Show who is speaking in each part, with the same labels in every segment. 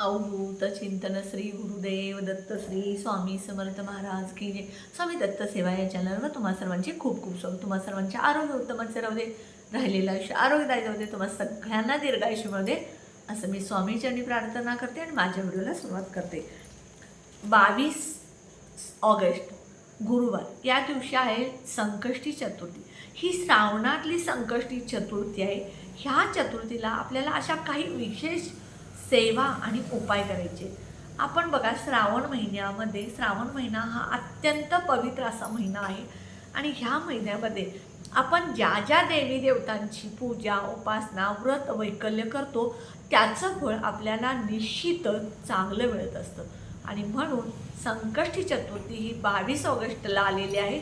Speaker 1: अवभूत चिंतन श्री गुरुदेव दत्त श्री स्वामी समर्थ महाराज की जे स्वामी दत्त सेवा या चॅनलवर तुम्हा सर्वांचे खूप खूप स्वागत. तुम्हा सर्वांचे आरोग्य उत्तमाचे राहू दे राहिलेलं आयुष्य आरोग्यदायी जाऊ दे तुम्हा सगळ्यांना दीर्घायुष्य मिळू दे. असं मी स्वामीचरणी प्रार्थना करते आणि माझ्या व्हिडिओला सुरुवात करते. बावीस ऑगस्ट गुरुवार. या दिवशी आहे संकष्टी चतुर्थी. ही श्रावणातली संकष्टी चतुर्थी आहे. ह्या चतुर्थीला आपल्याला अशा काही विशेष सेवा आणि उपाय करायचे. आपण बघा श्रावण महिन्यामध्ये श्रावण महिना हा अत्यंत पवित्र असा महिना आहे. आणि ह्या महिन्यामध्ये आपण ज्या ज्या देवी देवतांची पूजा उपासना व्रत वैकल्य करतो त्याचं फळ आपल्याला निश्चितच चांगलं मिळत असतं. आणि म्हणून संकष्टी चतुर्थी ही बावीस ऑगस्टला आलेली आहे.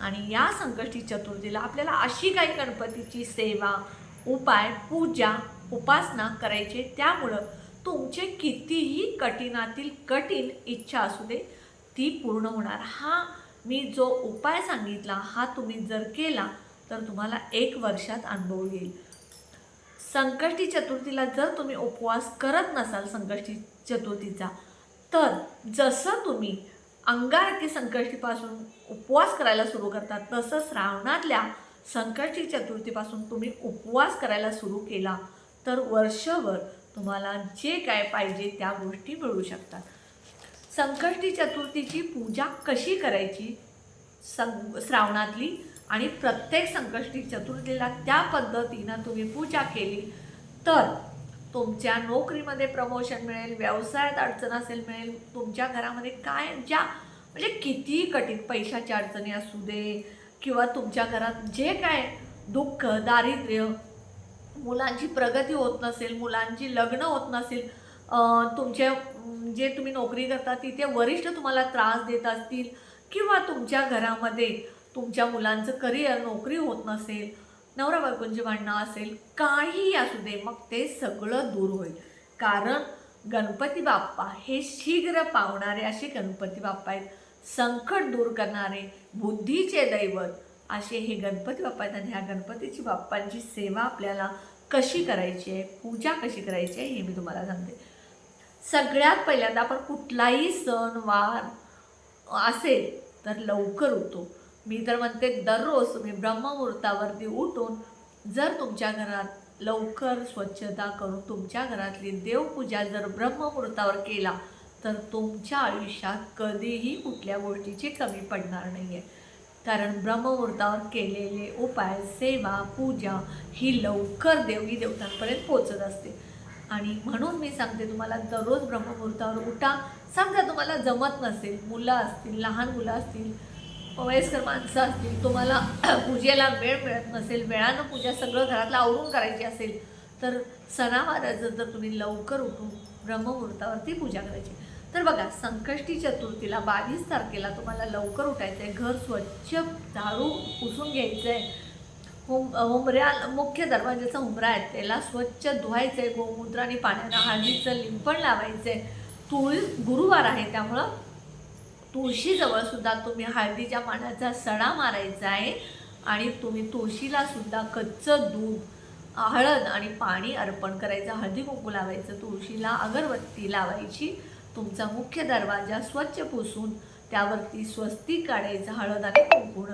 Speaker 1: आणि या संकष्टी चतुर्थीला आपल्याला अशी काही गणपतीची सेवा उपाय पूजा उपासना करायची. त्यामुळं तुमचे कितीही कठीणातील कठीण इच्छा असू दे ती पूर्ण होणार. हा मी जो उपाय सांगितला हा तुम्ही जर केला तर तुम्हाला एक वर्षात अनुभव येईल. संकष्टी चतुर्थीला जर तुम्ही उपवास करत नसाल संकष्टी चतुर्थीचा तर जसं तुम्ही अंगारकी संकष्टीपासून उपवास करायला सुरू करता तसं श्रावणातल्या संकष्टी चतुर्थीपासून तुम्ही उपवास करायला सुरू केला तर वर्षभर तुम्हाला जे काय पाहिजे त्या गोष्टी मिळू शकतात. संकष्टी चतुर्थीची पूजा कशी करायची? सं श्रावणातली आणि प्रत्येक संकष्टी चतुर्थीला त्या पद्धतीनं तुम्ही पूजा केली तर तुमच्या नोकरीमध्ये प्रमोशन मिळेल व्यवसायात अडचण असेल मिळेल तुमच्या घरामध्ये काय ज्या म्हणजे कितीही कठीण पैशाची अडचणी असू दे किंवा तुमच्या घरात जे काय दुःख दारिद्र्य मुलांची प्रगती होत नसेल मुलांची लग्न होत नसेल तुमचे जे तुम्ही नोकरी करता तिथे वरिष्ठ तुम्हाला त्रास देत असतील किंवा तुमच्या घरामध्ये तुमच्या मुलांचं करिअर नोकरी होत नसेल नवरा बायकोंची भांडणं असेल काही असू दे मग ते सगळं दूर होईल. कारण गणपती बाप्पा हे शीघ्र पावणारे असे गणपती बाप्पा आहेत. संकट दूर करणारे बुद्धीचे दैवत असे हे गणपती बाप्पा आहेत आणि ह्या गणपतीची बाप्पांची सेवा आपल्याला कशी करायची आहे पूजा कशी करायची आहे हे मी तुम्हाला सांगते. सगळ्यात पहिल्यांदा आपण कुठलाही सण वार असेल तर लवकर उठतो. मी तर म्हणते दररोज तुम्ही ब्रह्ममुहूर्तावरती उठून जर तुमच्या घरात लवकर स्वच्छता करून तुमच्या घरातली देवपूजा जर ब्रह्ममुहूर्तावर केला तर तुमच्या आयुष्यात कधीही कुठल्या गोष्टीची कमी पडणार नाही आहे कारण ब्रह्ममुहूर्तावर केलेले उपाय सेवा पूजा ही लवकर देवी देवतांपर्यंत पोचत असते. आणि म्हणून मी सांगते तुम्हाला दररोज ब्रह्ममुहूर्तावर उठा. समजा तुम्हाला जमत नसेल मुलं असतील लहान मुलं असतील वयस्कर माणसं असतील तुम्हाला पूजेला वेळ मिळत नसेल वेळानं पूजा सगळं घरातलं आवरून करायची असेल तर सणावाराचं जर तुम्ही लवकर उठून ब्रह्ममुहूर्तावरती पूजा करायची तर बघा संकष्टी चतुर्थीला बावीस तारखेला तुम्हाला लवकर उठायचं आहे घर स्वच्छ झाडू पुसून घ्यायचं आहे होम हुमऱ्या मुख्य दरवाजाचा हुमरा आहे त्याला स्वच्छ धुवायचं आहे गोमूत्र आणि पाण्यानं हळदीचं लिंपण लावायचं आहे तुळ गुरुवार आहे त्यामुळं तुळशीजवळसुद्धा तुम्ही हळदीच्या पाण्याचा सडा मारायचा आहे आणि तुम्ही तुळशीलासुद्धा कच्चं दूध हळद आणि पाणी अर्पण करायचं. हळदी कुंकू लावायचं तुळशीला अगरबत्ती लावायची. तुमचा मुख्य दरवाजा स्वच्छ पुसून त्यावरती स्वस्तिक काढायचं हळद आणि कुंकून.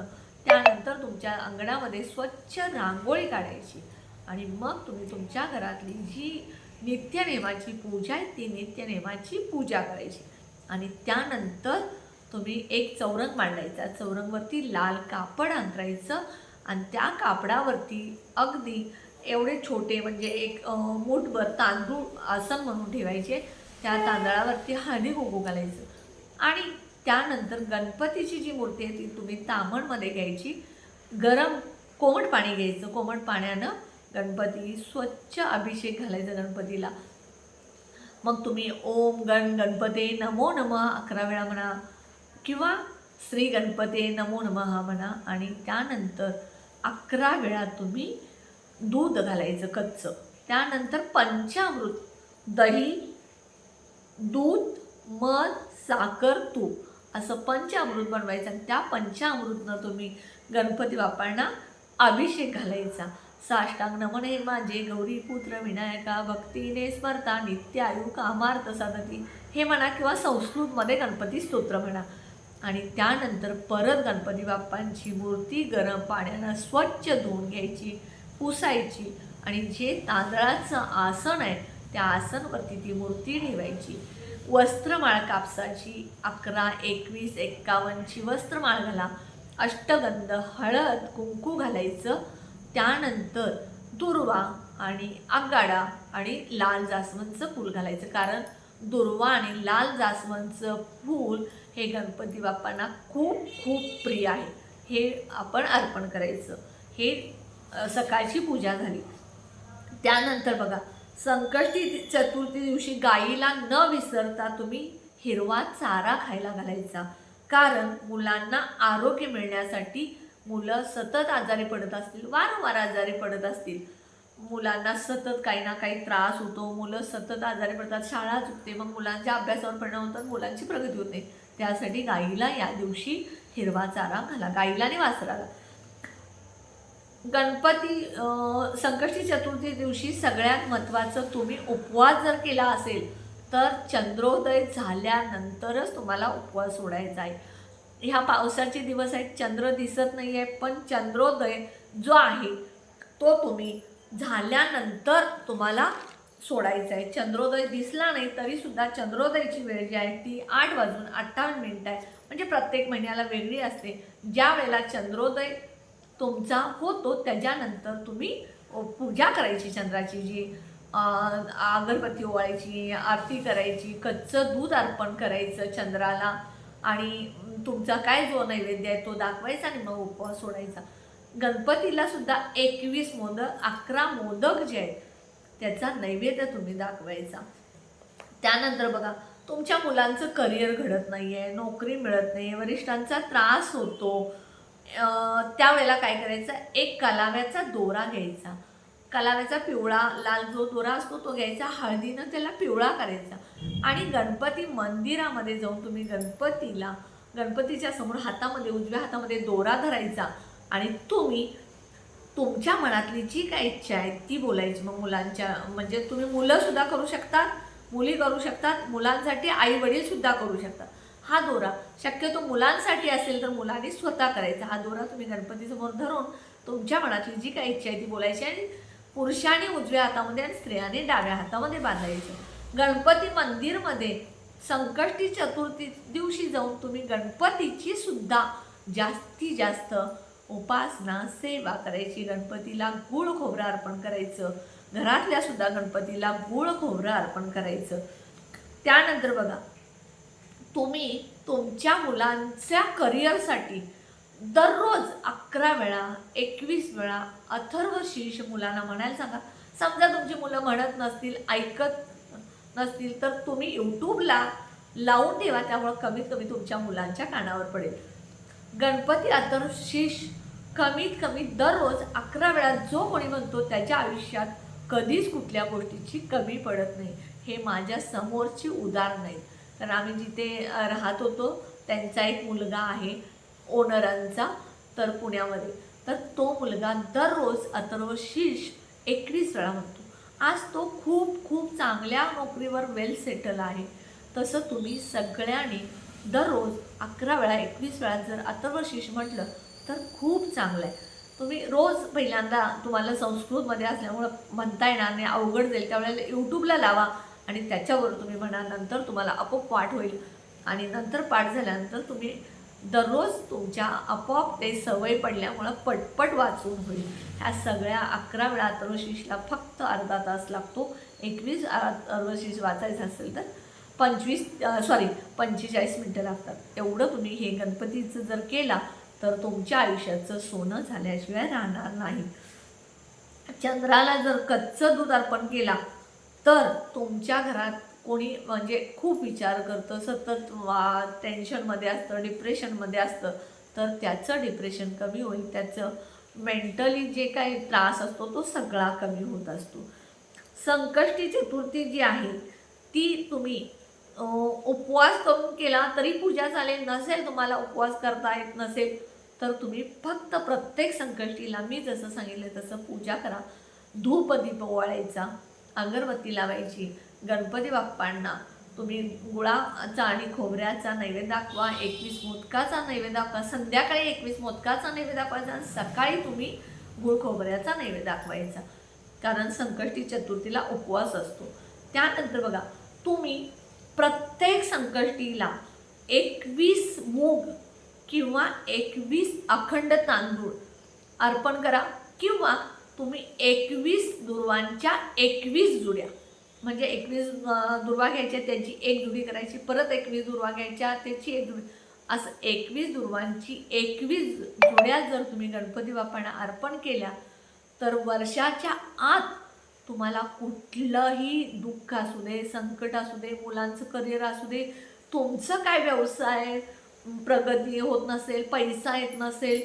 Speaker 1: त्यानंतर तुमच्या अंगणामध्ये स्वच्छ रांगोळी काढायची. आणि मग तुम्ही तुमच्या घरातली जी नित्यनेमाची पूजा आहे ती नित्यनेमाची पूजा करायची. आणि त्यानंतर तुम्ही एक चौरंग मांडायचा चौरंगवरती लाल कापड अंतरायचं आणि त्या कापडावरती अगदी एवढे छोटे म्हणजे एक मूठभर तांदूळ आसन म्हणून ठेवायचे. त्या तांदळावरती हळदी कुंकू घालायचं. आणि त्यानंतर गणपतीची जी मूर्ती आहे ती तुम्ही तामणमध्ये घ्यायची. गरम कोमट पाणी घ्यायचं. कोमट पाण्यानं गणपती स्वच्छ अभिषेक घालायचा गणपतीला. मग तुम्ही ओम गण गणपते नमो नमः अकरा वेळा म्हणा किंवा श्री गणपते नमो नमः म्हणा आणि त्यानंतर अकरा वेळा तुम्ही दूध घालायचं कच्चं. त्यानंतर पंचामृत दही दूध मध साखर तूप. असं पंचामृत बनवायचं आणि त्या पंचामृतनं तुम्ही गणपती बाप्पांना अभिषेक घालायचा. साष्टांग नमन हे माझे गौरी पुत्र विनायका भक्तीने स्मरता नित्य आयु कामार्थ साधती हे म्हणा किंवा संस्कृतमध्ये गणपती स्तोत्र म्हणा. आणि त्यानंतर परत गणपती बाप्पांची मूर्ती गरम पाण्यानं स्वच्छ धुवून घ्यायची पुसायची. आणि जे तांदळाचं आसन आहे त्या आसनवरती ती मूर्ती ठेवायची. वस्त्रमाळ कापसाची अकरा एकवीस एक्कावन्नची वस्त्रमाळ घाला अष्टगंध हळद कुंकू घालायचं. त्यानंतर दुर्वा आणि आगाडा आणि लाल जास्वंदचं फूल घालायचं. कारण दुर्वा आणि लाल जास्वंदचं फूल हे गणपती बाप्पांना खूप खूप प्रिय आहे. हे आपण अर्पण करायचं. हे सकाळची पूजा झाली. त्यानंतर बघा संकष्टी चतुर्थी दिवशी गाईला न विसरता तुम्ही हिरवा चारा खायला घालायचा. कारण मुलांना आरोग्य मिळण्यासाठी मुलं सतत आजारी पडत असतील वारंवार आजारी पडत असतील. मुलांना सतत काही ना काही त्रास होतो मुलं सतत आजारी पडतात शाळा चुकते मग मुलांच्या अभ्यासावर परिणाम होतात मुलांची प्रगती होते. त्यासाठी गाईला या दिवशी हिरवा चारा घाला गाईला आणि वासराला. गणपती संकष्टी चतुर्थी दिवशी सगळ्यात महत्त्वाचं तुम्ही उपवास जर केला असेल तर चंद्रोदय झाल्यानंतरच तुम्हाला उपवास सोडायचा आहे. ह्या पावसाचे दिवस आहेत चंद्र दिसत नाही आहे पण चंद्रोदय जो आहे तो तुम्ही झाल्यानंतर तुम्हाला सोडायचा आहे. चंद्रोदय दिसला नाही तरीसुद्धा चंद्रोदयची वेळ जी आहे ती आठ वाजून अठ्ठावन्न मिनिटं आहे. म्हणजे प्रत्येक महिन्याला वेगळी असते. ज्या वेळेला चंद्रोदय तुमचा होतो त्याच्यानंतर तुम्ही पूजा करायची चंद्राची जी अगरबत्ती ओवाळायची आरती करायची कच्चं दूध अर्पण करायचं चंद्राला आणि तुमचा काय जो नैवेद्य आहे तो दाखवायचा आणि मग उपवास सोडायचा. गणपतीला सुद्धा एकवीस मोदक अकरा मोदक जे आहेत त्याचा नैवेद्य तुम्ही दाखवायचा. त्यानंतर बघा तुमच्या मुलांचं करिअर घडत नाही आहे नोकरी मिळत नाही आहे वरिष्ठांचा त्रास होतो त्यावेळेला काय करायचं? एक कलाव्याचा दोरा घ्यायचा. कलाव्याचा पिवळा लाल जो दोरा असतो तो घ्यायचा. हळदीनं त्याला पिवळा करायचा. आणि गणपती मंदिरामध्ये जाऊन तुम्ही गणपतीला गणपतीच्या समोर हातामध्ये उजव्या हातामध्ये दोरा धरायचा आणि तुम्ही तुमच्या मनातली जी काय इच्छा आहे ती बोलायची. मग मुलांच्या म्हणजे तुम्ही मुलंसुद्धा करू शकतात मुली करू शकतात मुलांसाठी आई वडीलसुद्धा करू शकतात. हा दोरा शक्यतो मुलांसाठी असेल तर मुलांनी स्वतः करायचा. हा दोरा तुम्ही गणपतीसमोर धरून तुमच्या मनातली जी काही इच्छा आहे ती बोलायची आणि पुरुषाने उजव्या हातामध्ये आणि स्त्रियाने डाव्या हातामध्ये बांधायचं. गणपती मंदिरमध्ये संकष्टी चतुर्थी दिवशी जाऊन तुम्ही गणपतीची सुद्धा जास्तीत जास्त उपासना सेवा करायची. गणपतीला गुळ खोबरं अर्पण करायचं. घरातल्या सुद्धा गणपतीला गुळ खोबरं अर्पण करायचं. त्यानंतर बघा तुम्ही तुमच्या मुलांच्या करिअरसाठी दररोज अकरा वेळा एकवीस वेळा अथर्व शीर्ष मुलांना म्हणायला सांगा. समजा तुमची मुलं म्हणत नसतील ऐकत नसतील तर तुम्ही यूट्यूबला लावून ठेवा त्यामुळं कमीत कमी तुमच्या मुलांच्या कानावर पडेल. गणपती अथर्व शीर्ष कमीत कमी दररोज अकरा वेळा जो कोणी म्हणतो त्याच्या आयुष्यात कधीच कुठल्या गोष्टीची कमी पडत नाही. हे माझ्या समोरची उदाहरण आहेत कारण आम्ही जिथे राहत होतो त्यांचा एक मुलगा आहे ओनरांचा तर पुण्यामध्ये. तर तो मुलगा दररोज अथर्व शीर्ष एकवीस वेळा म्हणतो. आज तो खूप खूप चांगल्या नोकरीवर वेल सेटल आहे. तसं तुम्ही सगळ्यांनी दररोज अकरा वेळा एकवीस वेळा जर अथर्व शीर्ष म्हटलं तर खूप चांगलं आहे. तुम्ही रोज पहिल्यांदा तुम्हाला संस्कृतमध्ये असल्यामुळं म्हणता येणार नाही. अवघड जाईल. त्यावेळेला यूट्यूबला लावा. आणि त्याच्यावर तुम्ही म्हणा नंतर तुम्हाला आपोआप पाठ होईल. आणि नंतर पाठ झाल्यानंतर तुम्ही दररोज तुमच्या आपोआप ते सवय पडल्यामुळं पटपट वाचून होईल. ह्या सगळ्या अकरा वेळा अथर्वशीषला फक्त अर्धा तास लागतो. एकवीस अथर्वशीष वाचायचं असेल तर पंचवीस सॉरी पंचेचाळीस मिनटं लागतात. एवढं तुम्ही हे गणपतीचं जर केला तर तुमच्या आयुष्याचं सोनं झाल्याशिवाय राहणार नाही. चंद्राला जर कच्चं दूध अर्पण केला तर तुमच्या घरात कोणी म्हणजे खूप विचार करतं सतत वा टेन्शनमध्ये असतं डिप्रेशनमध्ये असतं तर त्याचं डिप्रेशन कमी होईल. त्याचं मेंटली जे काही त्रास असतो तो सगळा कमी होत असतो. संकष्टी चतुर्थी जी आहे ती तुम्ही उपवास करून केला तरी पूजा चालेल नसेल तुम्हाला उपवास करता येत नसेल तर तर तुम्ही फक्त प्रत्येक संकष्टीला मी जसं सांगितलं तसं पूजा करा. धूप दीप ओवाळायचा. अगरबत्ती लावायची. गणपती बाप्पांना तुम्ही गुळाचा आणि खोबऱ्याचा नैवेद्य दाखवा एकवीस मोदकाचा नैवेद्य दाखवा संध्याकाळी एकवीस मोदकाचा नैवेद्य दाखवायचा आणि सकाळी तुम्ही गुळ खोबऱ्याचा नैवेद्य दाखवायचा. कारण संकष्टी चतुर्थीला उपवास असतो. त्यानंतर बघा तुम्ही प्रत्येक संकष्टीला एकवीस मूग किंवा एकवीस अखंड तांदूळ अर्पण करा किंवा तुम्ही एकवीस दुर्वांच्या एकवीस जुड्या. म्हणजे एकवीस दुर्वा घ्यायच्या त्यांची एक जुडी करायची परत एकवीस दुर्वा घ्यायच्या त्याची एक जुडी. असं एकवीस दुर्वांची एकवीस जुड्या जर तुम्ही गणपती बाप्पांना अर्पण केल्या तर वर्षाच्या आत तुम्हाला कुठलंही दुःख असू दे संकट असू दे मुलांचं करिअर असू दे तुमचं काय व्यवसाय प्रगती होत नसेल पैसा येत नसेल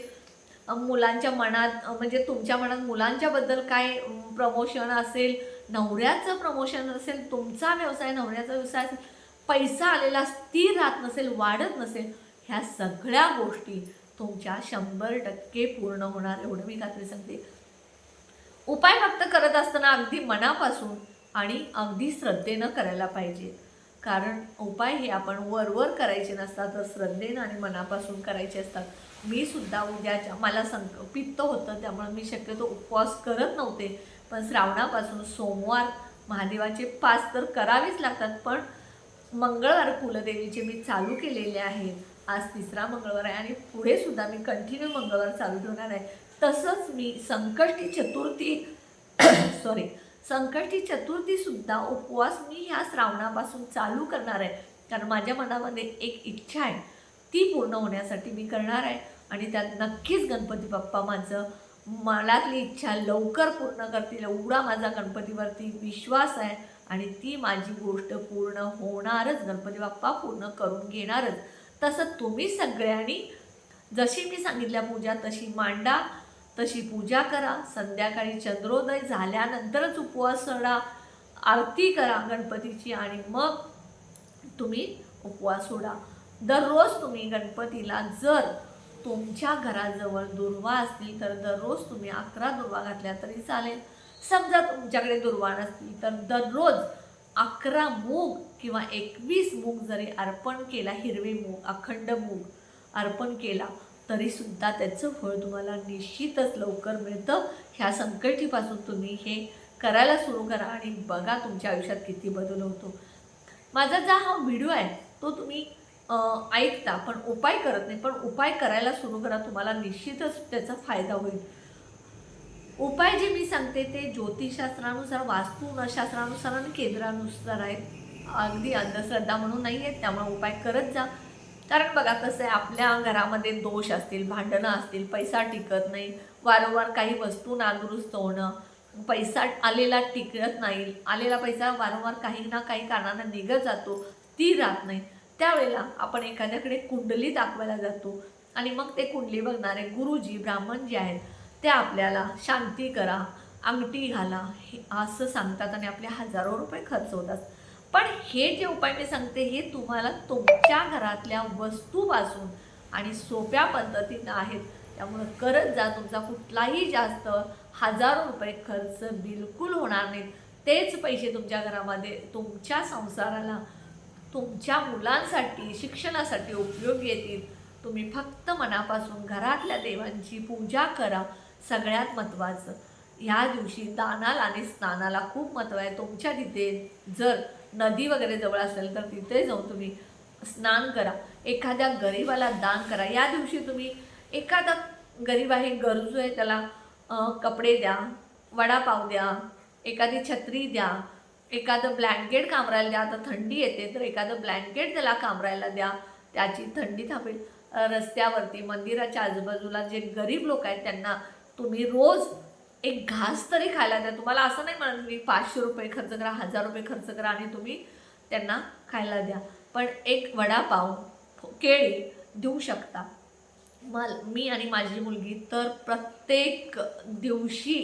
Speaker 1: मुलांच्या मनात म्हणजे तुमच्या मनात मुलांच्याबद्दल काय प्रमोशन असेल नवऱ्याचं प्रमोशन असेल तुमचा व्यवसाय नवऱ्याचा व्यवसाय असेल पैसा आलेला स्थिर राहत नसेल वाढत नसेल ह्या सगळ्या गोष्टी तुमच्या शंभर टक्के पूर्ण होणार एवढं मी खात्री सांगते. उपाय फक्त करत असताना अगदी मनापासून आणि अगदी श्रद्धेनं करायला पाहिजे. कारण उपाय हे आपण वरवर करायचे नसतात तर श्रद्धेनं आणि मनापासून करायचे असतात. मी सुद्धा उद्याच्या मला संक पित्त होतं त्यामुळे मी शक्यतो उपवास करत नव्हते. पण श्रावणापासून सोमवार महादेवाचे पास तर करावेच लागतात पण मंगळवार कुलदेवीचे मी चालू केलेले आहेत आज तिसरा मंगळवार आहे आणि पुढे सुद्धा मी कंटिन्यू मंगळवार चालू ठेवणार आहे. तसंच मी संकष्टी चतुर्थी सॉरी संकष्टी चतुर्थी सुद्धा उपवास मी ह्या श्रावणापासून चालू करणार आहे. कारण माझ्या मनामध्ये एक इच्छा आहे. ती पूर्ण होण्यासाठी मी करणार आहे. आणि त्यात नक्कीच गणपती बाप्पा माझं मनातली इच्छा लवकर पूर्ण करतील. एवढा माझा गणपतीवरती विश्वास आहे. आणि ती माझी गोष्ट पूर्ण होणारच. गणपती बाप्पा पूर्ण करून घेणारच. तसं तुम्ही सगळ्यांनी जशी मी सांगितल्या पूजा तशी मांडा. तशी पूजा करा. संध्याकाळी चंद्रोदय झाल्यानंतरच उपवास सोडा. आरती करा गणपतीची आणि मग तुम्ही उपवास सोडा. दररोज तुम्ही गणपतीला जर तुमच्या घराजवळ दुर्वा असतील तर दररोज तुम्ही अकरा दुर्वा घातल्या तरी चालेल. समजा तुमच्याकडे दुर्वा नसतील तर दररोज अकरा मूग किंवा एकवीस मूग जरी अर्पण केला हिरवे मूग अखंड मूग अर्पण केला तरीसुद्धा त्याचं फळ तुम्हाला निश्चितच लवकर मिळतं. ह्या संकटीपासून तुम्ही हे करायला सुरू करा आणि बघा तुमच्या आयुष्यात किती बदल होतो. माझा जो हा व्हिडिओ आहे तो तुम्ही ऐकता पण उपाय करत नाही पण उपाय करायला सुरू करा तुम्हाला निश्चितच त्याचा फायदा होईल. उपाय जे मी सांगते ते ज्योतिषशास्त्रानुसार वास्तुशास्त्रानुसार आणि केंद्रानुसार आहेत अगदी अंधश्रद्धा म्हणून नाही आहेत त्यामुळे उपाय करत जा. कारण बघा कसं आहे आपल्या घरामध्ये दोष असतील भांडणं असतील पैसा टिकत नाही वारंवार काही वस्तू नादुरुस्त होणं पैसा आलेला टिकत नाही आलेला पैसा वारंवार काही ना काही कारणानं निघत जातो ती राहत नाही. त्यावेळेला आपण एखाद्याकडे कुंडली दाखवायला जातो आणि मग ते कुंडली बघणारे गुरुजी ब्राह्मण जे आहेत ते आपल्याला शांती करा अंगठी घाला हे असं सांगतात आणि आपले हजारो रुपये खर्च होतात. पण हे जे उपाय मी सांगते हे तुम्हाला तुमच्या घरातल्या वस्तूपासून आणि सोप्या पद्धतीनं आहेत. त्यामुळं करत जा तुमचा कुठलाही जास्त हजारो रुपये खर्च बिलकुल होणार नाहीत तेच पैसे तुमच्या घरामध्ये तुमच्या संसाराला तुमच्या मुलांसाठी शिक्षणासाठी उपयोग येतील. तुम्ही फक्त मनापासून घरातल्या देवांची पूजा करा. सगळ्यात महत्त्वाचं ह्या दिवशी दानाला आणि स्नानाला खूप महत्त्व आहे. तुमच्या तिथे जर नदी वगैरे जवळ असेल तर तिथे जाऊन तुम्ही स्नान करा. एखाद्या गरीबाला दान करा. या दिवशी तुम्ही एखादा गरीब आहे गरजू आहे त्याला कपडे द्या वडापाव द्या एखादी छत्री द्या एखादं ब्लँकेट कामरायला द्या. आता थंडी येते तर एखादं ब्लँकेट त्याला कामरायला द्या. त्याची थंडी थांबेल रस्त्यावरती मंदिराच्या आजूबाजूला जे गरीब लोक आहेत त्यांना तुम्ही रोज एक घास तरी खायला द्या. तुम्हाला असं नाही म्हणत मी पाचशे रुपये खर्च करा हजार रुपये खर्च करा आणि तुम्ही त्यांना खायला द्या. पण एक वडापाव केळी देऊ शकता. मल मी आणि माझी मुलगी तर प्रत्येक दिवशी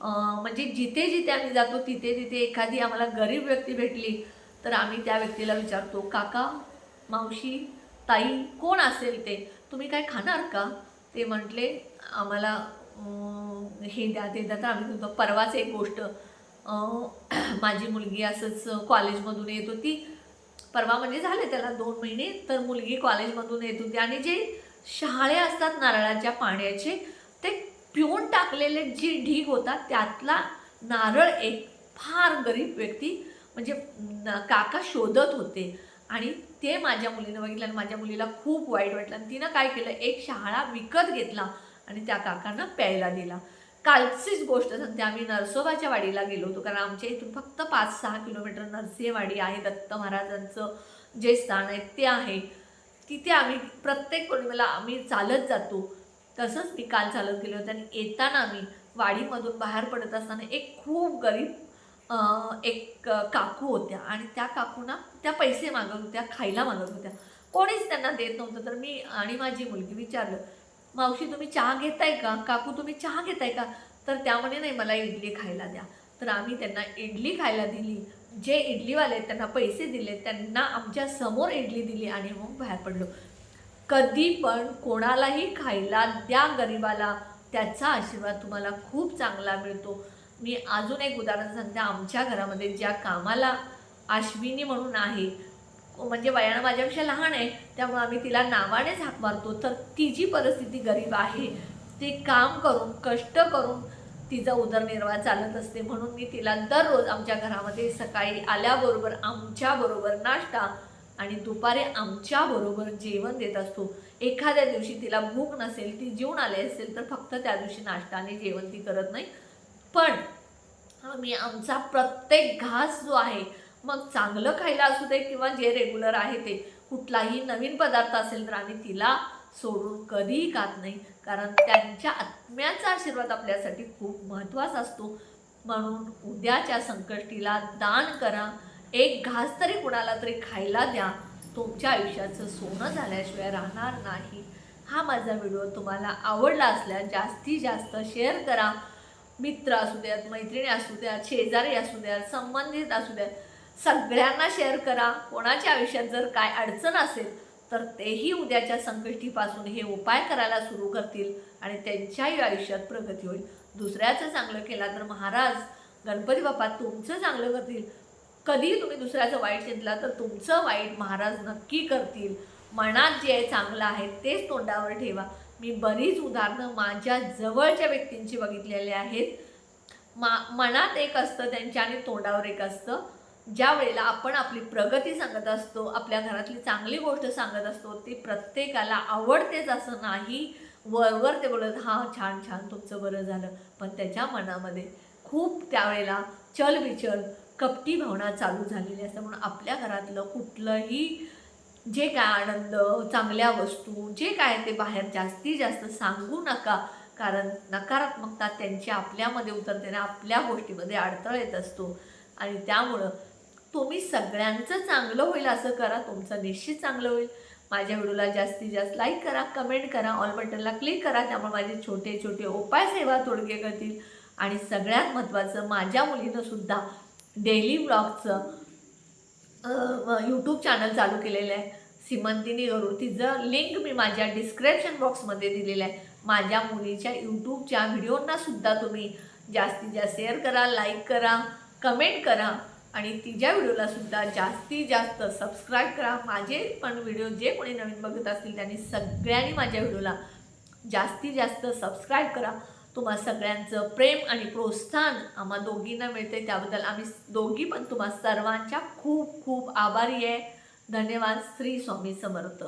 Speaker 1: म्हणजे जिथे जिथे आम्ही जातो तिथे तिथे एखादी आम्हाला गरीब व्यक्ती भेटली तर आम्ही त्या व्यक्तीला विचारतो काका मावशी ताई कोण असेल ते? तुम्ही काय खाणार का? ते म्हटले आम्हाला हे द्या ते द्या. तर आम्ही होतो परवाच एक गोष्ट. माझी मुलगी असंच कॉलेजमधून येत होती. परवा म्हणजे झाले त्याला दोन महिने तर मुलगी कॉलेजमधून येत होती. आणि जे शहाळे असतात नारळाच्या पाण्याचे ते पिऊन टाकलेले जे ढीग होता त्यातला नारळ एक फार गरीब व्यक्ती म्हणजे काका शोधत होते. आणि ते माझ्या मुलीनं बघितलं आणि माझ्या मुलीला खूप वाईट वाटलं. आणि तिनं काय केलं एक शहाळा विकत घेतला. आणि त्या काकांना प्यायला दिला. कालचीच गोष्ट सांगते आम्ही नरसोबाच्या वाडीला गेलो होतो कारण आमच्या इथून फक्त पाच सहा किलोमीटर नरसिंहवाडी आहे दत्त महाराजांचं जे स्थान आहे ते आहे. तिथे आम्ही प्रत्येक पौर्णिमेला आम्ही चालत जातो. तसंच मी काल चालत गेले होते आणि येताना आम्ही वाडीमधून बाहेर पडत असताना एक खूप गरीब एक काकू होत्या आणि त्या काकूना त्या पैसे मागत होत्या खायला मागत होत्या. कोणीच त्यांना देत नव्हतं तर मी आणि माझी मुलगी विचारलं मावशी तुम्ही चहा घेताय का? काकू तुम्ही चहा घेताय का? तर त्यामध्ये नाही मला इडली खायला द्या. तर आम्ही त्यांना इडली खायला दिली. जे इडलीवाले त्यांना पैसे दिले. त्यांना आमच्यासमोर इडली दिली आणि मग बाहेर पडलो. कधी पण कोणालाही खायला द्या गरिबाला. त्याचा आशीर्वाद तुम्हाला खूप चांगला मिळतो. मी अजून एक उदाहरण सांगते. आमच्या घरामध्ये ज्या कामाला अश्विनी म्हणून आहे हो, म्हणजे वयानं माझ्यापेक्षा लहान आहे त्यामुळे आम्ही तिला नावानेच हाक मारतो. तर ती जी परिस्थिती गरीब आहे. ती काम करून कष्ट करून तिचा उदरनिर्वाह चालत असते. म्हणून मी तिला दररोज आमच्या घरामध्ये सकाळी आल्याबरोबर आमच्याबरोबर नाश्ता आणि दुपारी आमच्याबरोबर जेवण देत असतो. एखाद्या दिवशी तिला भूक नसेल ती जेवण आली असेल तर फक्त त्या दिवशी नाश्ता आणि जेवण ती करत नाही. पण आम्ही आमचा प्रत्येक घास जो आहे मग चांगलं खायला असू दे किंवा जे रेग्युलर आहे ते कुठलाही नवीन पदार्थ असेल तर आम्ही तिला सोडून कधीही खात नाही. कारण त्यांच्या आत्म्याचा आशीर्वाद आपल्यासाठी खूप महत्त्वाचा असतो. म्हणून उद्याच्या संकष्टीला दान करा. एक घास तरी कुणाला तरी खायला द्या. तुमच्या आयुष्याचं सोनं झाल्याशिवाय राहणार नाही. हा माझा व्हिडिओ तुम्हाला आवडला असल्यास जास्तीत जास्त शेअर करा. मित्र असू द्यात मैत्रिणी असू द्यात शेजारी असू द्यात संबंधित असू द्यात सगळ्यांना शेअर करा. कोणाच्या आयुष्यात जर काय अडचण असेल तर तेही उद्याच्या संकष्टीपासून हे उपाय करायला सुरू करतील आणि त्यांच्याही आयुष्यात प्रगती होईल. दुसऱ्याचं चांगलं केला तर महाराज. गणपती बाप्पा तुमचं चांगलं करतील. कधीही तुम्ही दुसऱ्याचं वाईट चिंतला तर तुमचं वाईट महाराज नक्की करतील. मनात जे चांगलं आहे तेच तोंडावर ठेवा. मी बरीच उदाहरणं माझ्या जवळच्या व्यक्तींची बघितलेली आहेत. मा मनात एक असतं त्यांच्या आणि तोंडावर एक असतं. ज्या वेळेला आपण आपली प्रगती सांगत असतो आपल्या घरातली चांगली गोष्ट सांगत असतो ती प्रत्येकाला आवडतेच असं नाही. वरवर ते बोलत हां छान छान तुमचं बरं झालं. पण त्याच्या मनामध्ये खूप त्यावेळेला चलबिचल कपटी भावना चालू झालेली असते म्हणून आपल्या घरातलं कुठलंही जे काय आनंद चांगल्या वस्तू जे काय ते बाहेर जास्तीत जास्त सांगू नका. कारण नकारात्मकता त्यांची आपल्यामध्ये उतरते ना आपल्या गोष्टीमध्ये अडथळा येत असतो. आणि त्यामुळं तुम्ही सगळ्यांचं चांगलं होईल असं करा तुमचं निश्चित चांगलं होईल. माझ्या व्हिडिओला जास्तीत जास्त लाईक करा कमेंट करा ऑल बटनला क्लिक करा त्यामुळे माझे छोटे छोटे उपाय सेवा तोडगे करतील. आणि सगळ्यात महत्त्वाचं माझ्या मुलीनं सुद्धा डेली ब्लॉगचं यूट्यूब चॅनल चालू केलेलं आहे. सिमंतिनी गरू तिचं लिंक मी माझ्या डिस्क्रिप्शन बॉक्समध्ये दिलेलं आहे. माझ्या मुलीच्या यूट्यूबच्या व्हिडिओंनासुद्धा तुम्ही जास्तीत जास्त शेअर करा लाईक करा कमेंट करा. आणि तिच्या व्हिडिओला सुद्धा जास्तीत जास्त सबस्क्राईब करा. माझे पण व्हिडिओ जे कोणी नवीन बघत असतील त्यांनी सगळ्यांनी माझ्या व्हिडिओला जास्तीत जास्त सबस्क्राईब करा. तुम्हा सगळ्यांचं प्रेम आणि प्रोत्साहन आम्हा दोघींना मिळते त्याबद्दल आम्ही दोघी पण तुम्हा सर्वांच्या खूप खूप आभारी आहे. धन्यवाद. श्री स्वामी समर्थ.